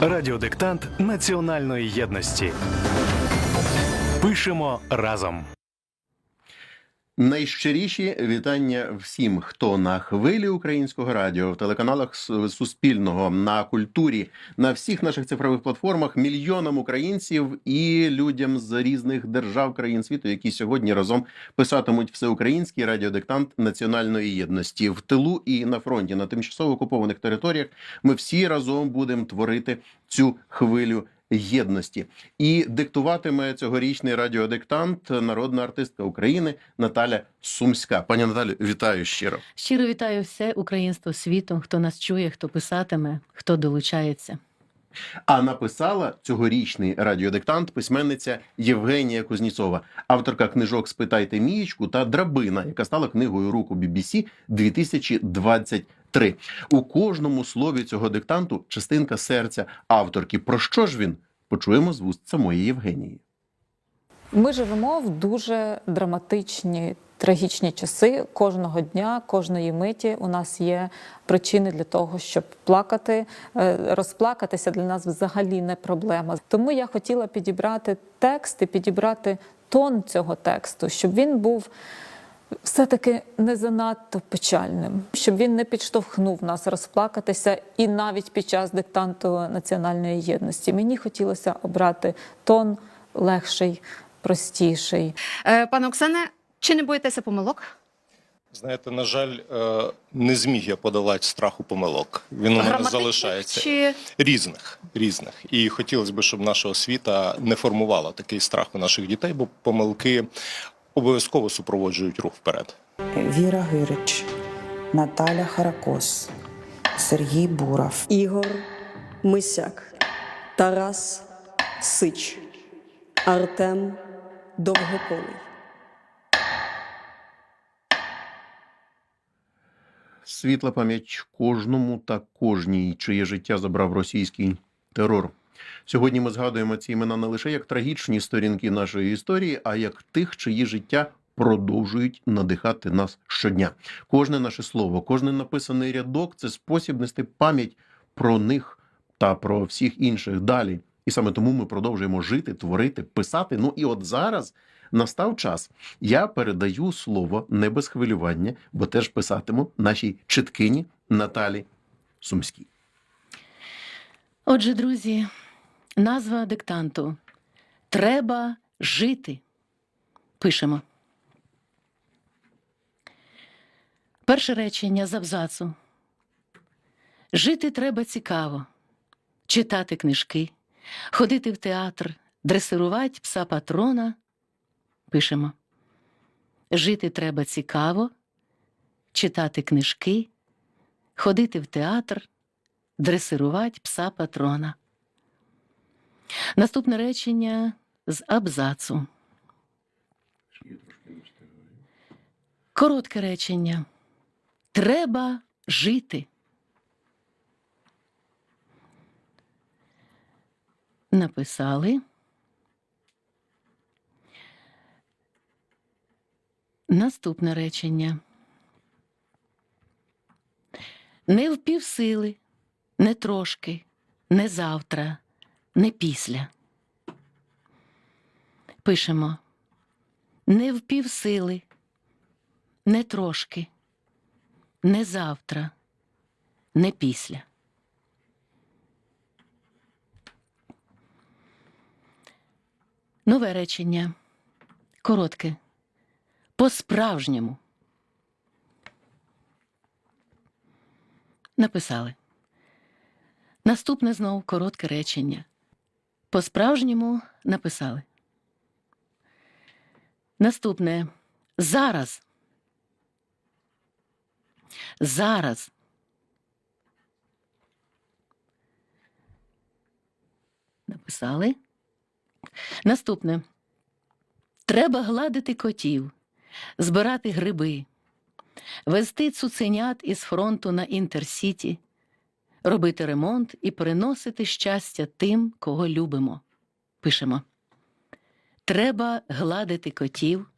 Радіодиктант національної єдності. Пишемо разом. Найщиріші вітання всім, хто на хвилі українського радіо, в телеканалах Суспільного, на культурі, на всіх наших цифрових платформах, мільйонам українців і людям з різних держав країн світу, які сьогодні разом писатимуть всеукраїнський радіодиктант національної єдності в тилу і на фронті на тимчасово окупованих територіях. Ми всі разом будемо творити цю хвилю. Єдності і диктуватиме цьогорічний радіодиктант народна артистка України Наталя Сумська. Пані Наталю, вітаю щиро. Щиро вітаю все українство світу, хто нас чує, хто писатиме, хто долучається. А написала цьогорічний радіодиктант письменниця Євгенія Кузніцова, авторка книжок Спитайте Мієчку та Драбина, яка стала книгою руку BBC 2023. У кожному слові цього диктанту частинка серця авторки. Про що ж він? Почуємо з вуст самої Євгенії. Ми живемо в дуже драматичні, трагічні часи. Кожного дня, кожної миті у нас є причини для того, щоб плакати. Е, Розплакатися для нас взагалі не проблема. Тому я хотіла підібрати текст і підібрати тон цього тексту, щоб він був. Все-таки не занадто печальним, щоб він не підштовхнув нас розплакатися, і навіть під час диктанту національної єдності мені хотілося обрати тон легший, простіший. Е, Пане Оксане, чи не боїтеся помилок? Знаєте, на жаль, е, не зміг я подолати страху помилок. Він у мене залишається чи різних, різних. І хотілося б, щоб наша освіта не формувала такий страх у наших дітей, бо помилки обов'язково супроводжують рух вперед. Віра Гирич, Наталя Харакос, Сергій Буров, Ігор Мисяк, Тарас Сич, Артем Довгополий. Світла пам'ять кожному та кожній, чиє життя забрав російський терор. Сьогодні ми згадуємо ці імена не лише як трагічні сторінки нашої історії, а як тих, чиї життя продовжують надихати нас щодня. Кожне наше слово, кожен написаний рядок це спосіб нести пам'ять про них та про всіх інших далі. І саме тому ми продовжуємо жити, творити, писати. Ну і от зараз настав час. Я передаю слово не без хвилювання, бо теж писатиму нашій читкині Наталі Сумській. Отже, друзі, назва диктанту Треба жити. Пишемо. Перше речення з абзацу. Жити треба цікаво, читати книжки, ходити в театр, дресирувати пса патрона. Пишемо. Жити треба цікаво, читати книжки, ходити в театр, дресирувати пса патрона. Наступне речення з абзацу. Коротке речення. Треба жити. Написали. Наступне речення. Не в півсили, не трошки, не завтра, не після. Пишемо. Не в півсили, не трошки, не завтра, не після. Нове речення. Коротке. По-справжньому. Написали. Наступне знов коротке речення. По-справжньому написали. Наступне зараз. Зараз. Написали. Наступне. Треба гладити котів, збирати гриби, везти цуценят із фронту на інтерсіті, робити ремонт і приносити щастя тим, кого любимо. Пишемо. Треба гладити котів.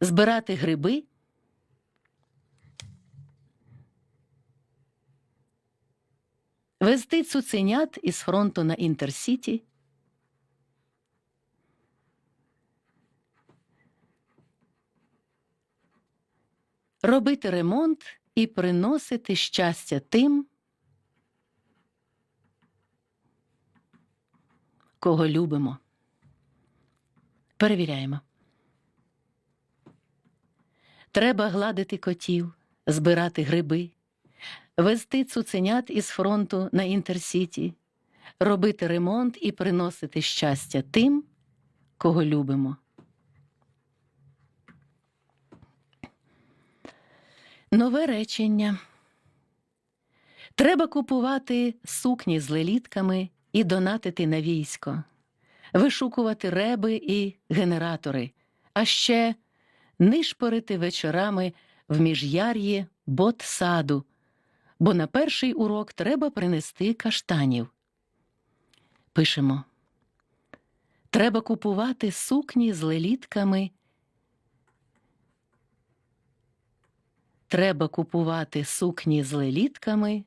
Збирати гриби. Вести цуценят із фронту на Інтерсіті. Робити ремонт і приносити щастя тим, кого любимо. Перевіряємо. Треба гладити котів, збирати гриби, везти цуценят із фронту на інтерсіті, робити ремонт і приносити щастя тим, кого любимо. Нове речення. Треба купувати сукні з лелітками і донатити на військо, вишукувати реби і генератори, а ще нишпорити вечорами в міжяр'ї бот-саду, бо на перший урок треба принести каштанів. Пишемо. Треба купувати сукні з лелітками. Треба купувати сукні з лелітками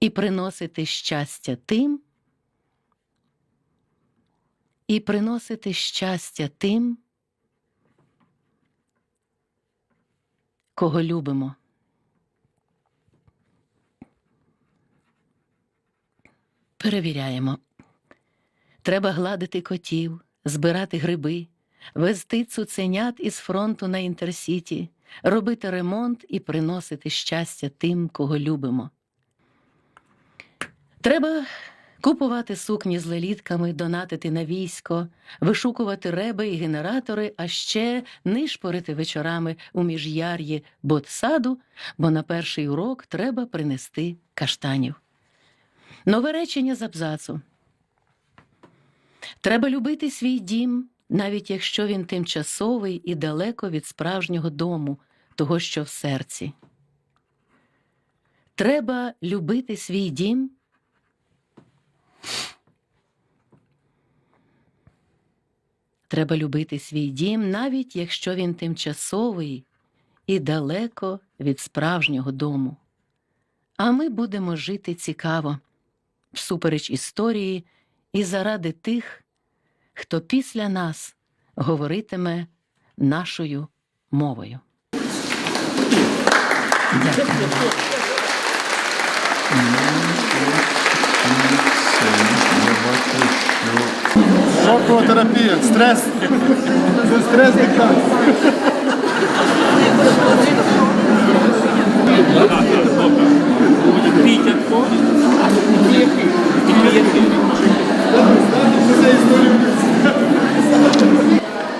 і приносити щастя тим, і приносити щастя тим, кого любимо. Перевіряємо. Треба гладити котів, збирати гриби, везти цуценят із фронту на інтерсіті, робити ремонт і приносити щастя тим, кого любимо. Треба купувати сукні з лелітками, донатити на військо, вишукувати реби і генератори, а ще нишпорити вечорами у міжяр'ї ботсаду, бо на перший урок треба принести каштанів. Нове речення з абзацу. Треба любити свій дім, навіть якщо він тимчасовий і далеко від справжнього дому, того, що в серці. Треба любити свій дім. Треба любити свій дім, навіть якщо він тимчасовий і далеко від справжнього дому. А ми будемо жити цікаво, всупереч історії і заради тих, хто після нас говоритиме нашою мовою. Дякую. Шокова терапія, стрес. Це стрес диктант.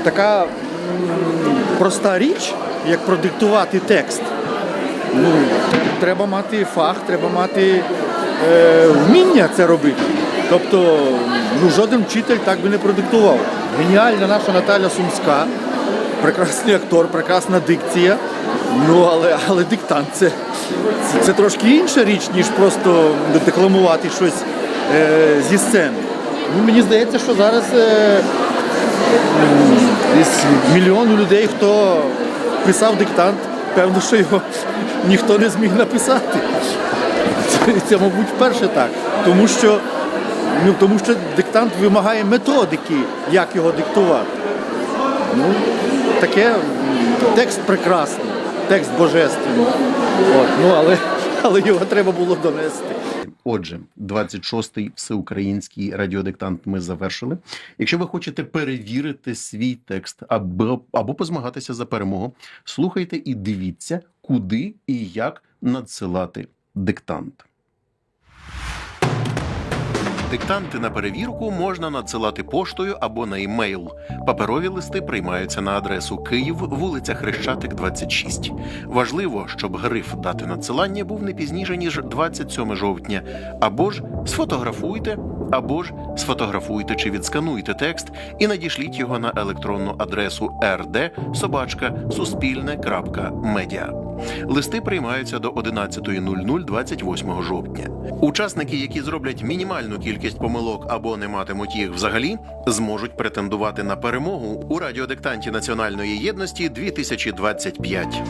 Така проста річ, як продиктувати текст. Ну, треба мати фах, треба мати е, вміння це робити. Тобто, ну, жоден вчитель так би не продиктував. Геніальна наша Наталя Сумська, прекрасний актор, прекрасна дикція. Ну, але, але диктант це, це, це трошки інша річ, ніж просто декламувати щось е, зі сцени. Ну, мені здається, що зараз. Е, Десь людей, хто писав диктант, певно, що його ніхто не зміг написати. Це, це мабуть, вперше так. Тому що, ну, тому що диктант вимагає методики, як його диктувати. Ну, таке текст прекрасний, текст божественний. От, ну, але, але його треба було донести. Отже, 26-й всеукраїнський радіодиктант ми завершили. Якщо ви хочете перевірити свій текст або, або позмагатися за перемогу, слухайте і дивіться, куди і як надсилати диктант. Диктанти на перевірку можна надсилати поштою або на імейл. Паперові листи приймаються на адресу Київ, вулиця Хрещатик, 26. Важливо, щоб гриф дати надсилання був не пізніше ніж 27 жовтня. Або ж сфотографуйте, або ж сфотографуйте чи відскануйте текст і надішліть його на електронну адресу rd.suspilne.media. Листи приймаються до 11.00 28 жовтня. Учасники, які зроблять мінімальну кількість помилок або не матимуть їх взагалі, зможуть претендувати на перемогу у радіодиктанті національної єдності 2025.